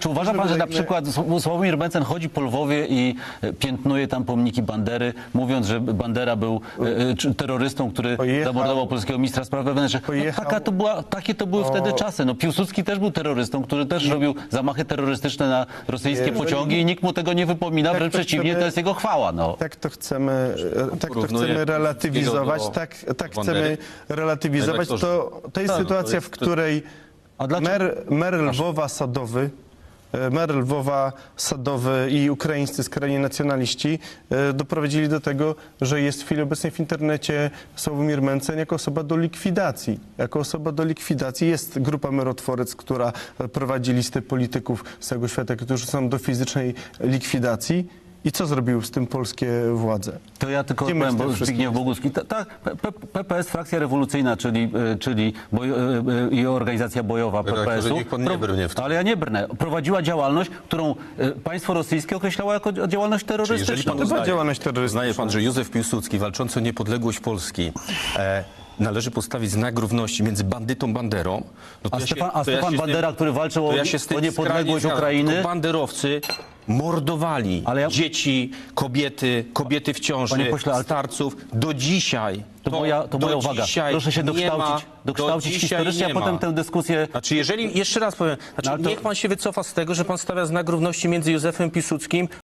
Czy uważa pan, że na przykład Sławomir Mencen chodzi po Lwowie i e, piętnuje tam pomniki Bandery, mówiąc, że Bandera był e, e, terrorystą, który Pojechał- zamordował polskiego ministra spraw wewnętrznych? No, taka to była, takie to były wtedy czasy. No, Piłsudski też był terrorystą, który też robił zamachy terrorystyczne na rosyjskie Jeżeli- pociągi i nikt mu tego nie wypomina, Tak wręcz to przeciwnie, chcemy- to jest jego chwała. No. Tak to chcemy, tak to chcemy relatywizować, do tak, tak chcemy relatywizować. To, to jest Tak, no to sytuacja, jest- w której A dlaczego- mer, mer Lwowa Sadowy, e, mer Lwowa Sadowy i ukraińscy skrajni nacjonaliści e, doprowadzili do tego, że jest w chwili obecnej w internecie Sławomir Mencen jako osoba do likwidacji. Jako osoba do likwidacji jest grupa Merotworec, która e, prowadzi listę polityków z całego świata, którzy są do fizycznej likwidacji. I co zrobiły z tym polskie władze? To ja tylko Gdzie powiem, bo Zbigniew Boguski. Ta- Tak, P- PPS, frakcja rewolucyjna, czyli, e, czyli boj, e, e, i organizacja bojowa PPS-u. niech pan nie brnie w to. Ale ja nie brnę. Prowadziła działalność, którą państwo rosyjskie określało jako działalność terrorystyczną. pan To była uznaje, działalność terrorystyczna. uznaje pan, że Józef Piłsudski walczący o niepodległość Polski e, należy postawić znak równości między bandytą Banderą. No to A ja się- Stefan- a to ja Stefan się z tym- Bandera, który walczył o- ja się tym o niepodległość. Ukrainy? Tylko Banderowcy mordowali Ale ja- dzieci, kobiety, kobiety w ciąży, Panie pośle, ale- starców. Do dzisiaj. To, moja, to do moja uwaga. dzisiaj Proszę się nie ma, dokształcić, do dokształcić dzisiaj historycznie, a nie potem ma. tę dyskusję Znaczy, jeżeli, jeszcze raz powiem, znaczy, No, ale to- niech pan się wycofa z tego, że pan stawia znak równości między Józefem Piłsudskim